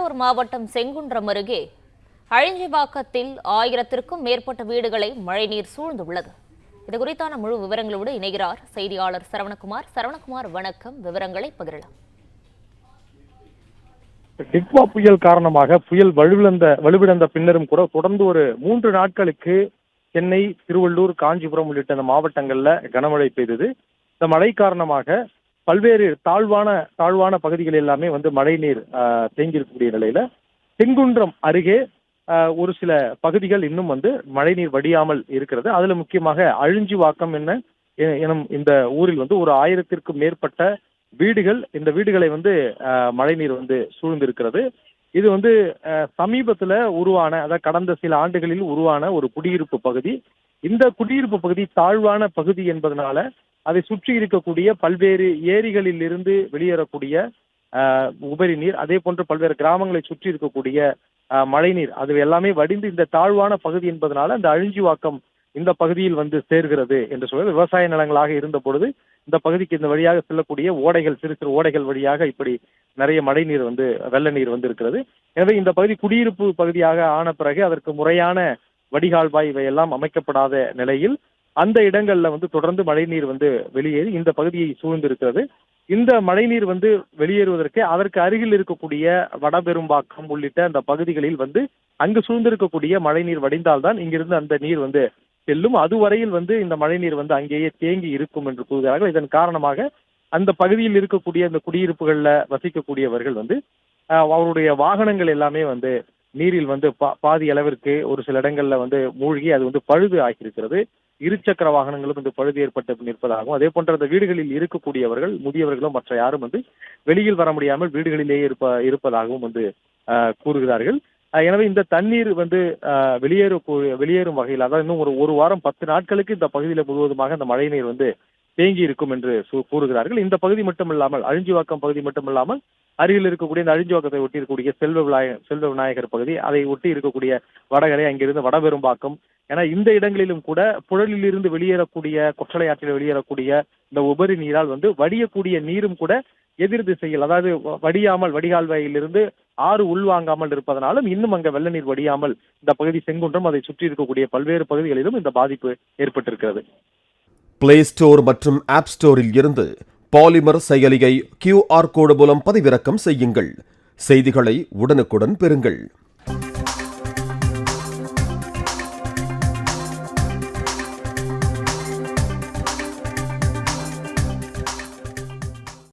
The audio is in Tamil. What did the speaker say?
கடலூர் மாவட்டம் செங்குன்றம் அருகே அழிஞ்சிவாக்கத்தில் ஆயிரத்திற்கும் மேற்பட்ட வீடுகளை மழைநீர் சூழ்ந்துள்ளது. இது குறித்தான முழு விவரங்களோடு இணைகிறார் செய்தியாளர் சரவணகுமார். சரவணகுமார் வணக்கம். விவரங்களை பகிரலாம். டிக்வா புயல் காரணமாக புயல் வலுவிழந்த வலுவிழந்த பின்னரும் கூட தொடர்ந்து ஒரு மூன்று நாட்களுக்கு சென்னை திருவள்ளூர் காஞ்சிபுரம் உள்ளிட்ட இந்த மாவட்டங்கள்ல கனமழை பெய்தது. இந்த மழை காரணமாக பல்வேறு தாழ்வான தாழ்வான பகுதிகள் எல்லாமே வந்து மழைநீர் தேங்கியிருக்கக்கூடிய நிலையில தென்குன்றம் அருகே ஆஹ், ஒரு சில பகுதிகள் இன்னும் வந்து மழைநீர் வடியாமல் இருக்கிறது. அதுல முக்கியமாக அழிஞ்சி வாக்கம் என்ன எனும் இந்த ஊரில் வந்து ஒரு ஆயிரத்திற்கும் மேற்பட்ட வீடுகள் இந்த வீடுகளை வந்து ஆஹ், மழைநீர் வந்து சூழ்ந்திருக்கிறது. இது வந்து ஆஹ், சமீபத்துல உருவான அதாவது கடந்த சில ஆண்டுகளில் உருவான ஒரு குடியிருப்பு பகுதி. இந்த குடியிருப்பு பகுதி தாழ்வான பகுதி என்பதனால அதை சுற்றி இருக்கக்கூடிய பல்வேறு ஏரிகளில் இருந்து வெளியேறக்கூடிய ஆஹ், உபரி நீர் அதே போன்று பல்வேறு கிராமங்களை சுற்றி இருக்கக்கூடிய ஆஹ், மழைநீர் அது எல்லாமே வடிந்து இந்த தாழ்வான பகுதி என்பதனால இந்த அழிஞ்சிவாக்கம் இந்த பகுதியில் வந்து சேர்கிறது என்று சொல்வது. விவசாய நிலங்களாக இருந்த பொழுது இந்த பகுதிக்கு இந்த வழியாக செல்லக்கூடிய ஓடைகள் சிறு சிறு ஓடைகள் வழியாக இப்படி நிறைய மழை நீர் வந்து வெள்ள நீர் வந்து இருக்கிறது. எனவே இந்த பகுதி குடியிருப்பு பகுதியாக ஆன பிறகு அதற்கு முறையான வடிகால்வாய் இவையெல்லாம் அமைக்கப்படாத நிலையில் அந்த இடங்கள்ல வந்து தொடர்ந்து மழைநீர் வந்து வெளியேறி இந்த பகுதியை சூழ்ந்திருக்கிறது. இந்த மழைநீர் வந்து வெளியேறுவதற்கு அதற்கு அருகில் இருக்கக்கூடிய வடபெரும்பாக்கம் உள்ளிட்ட அந்த பகுதிகளில் வந்து அங்கு சூழ்ந்திருக்கக்கூடிய மழைநீர் வடிந்தால்தான் இங்கிருந்து அந்த நீர் வந்து செல்லும். அதுவரையில் வந்து இந்த மழைநீர் வந்து அங்கேயே தேங்கி இருக்கும் என்று கூறுகிறார்கள். இதன் காரணமாக அந்த பகுதியில் இருக்கக்கூடிய அந்த குடியிருப்புகள்ல வசிக்கக்கூடியவர்கள் வந்து ஆஹ், அவருடைய வாகனங்கள் எல்லாமே வந்து நீரில் வந்து பா- பாதி அளவிற்கு ஒரு சில இடங்கள்ல வந்து மூழ்கி அது வந்து பழுது ஆகியிருக்கிறது. இருசக்கர வாகனங்களும் வந்து பழுது ஏற்பட்டு நிற்பதாகவும் அதே போன்ற அந்த வீடுகளில் இருக்கக்கூடியவர்கள் முதியவர்களும் மற்ற யாரும் வந்து வெளியில் வர முடியாமல் வீடுகளிலேயே இருப்ப இருப்பதாகவும் வந்து கூறுகிறார்கள். எனவே இந்த தண்ணீர் வந்து ஆஹ், வெளியேற வெளியேறும் வகையில் அதாவது இன்னும் ஒரு ஒரு வாரம் பத்து நாட்களுக்கு இந்த பகுதியில் முழுவதுமாக இந்த மழை நீர் வந்து தேங்கி இருக்கும் என்று கூறுகிறார்கள். இந்த பகுதி மட்டுமில்லாமல் அழிஞ்சிவாக்கம் பகுதி மட்டுமில்லாமல் அருகில் இருக்கக்கூடிய இந்த அழிஞ்சிவாக்கத்தை ஒட்டி இருக்கக்கூடிய செல்வ விநாயகர் செல்வ விநாயகர் பகுதி அதை ஒட்டி இருக்கக்கூடிய வடகரை அங்கிருந்து வடபெரும்பாக்கம் ஏன்னா இந்த இடங்களிலும் கூட புழலில் இருந்து வெளியேறக்கூடிய கொற்றலை ஆற்றில் வெளியேறக்கூடிய இந்த உபரி நீரால் வந்து வடியக்கூடிய நீரும் கூட எதிர் திசையில் அதாவது வ- வடியாமல் வடிகால்வாயிலிருந்து ஆறு உள்வாங்காமல் இருப்பதனாலும் இன்னும் அங்க வெள்ள நீர் வடியாமல் இந்த பகுதி செங்குன்றம் அதை சுற்றி இருக்கக்கூடிய பல்வேறு பகுதிகளிலும் இந்த பாதிப்பு ஏற்பட்டிருக்கிறது. பிளே ஸ்டோர் மற்றும் ஆப் ஸ்டோரில் இருந்து பாலிமர் செயலியை கியூஆர் கோடு மூலம் பதிவிறக்கம் செய்யுங்கள். செய்திகளை உடனுக்குடன் பெறுங்கள்.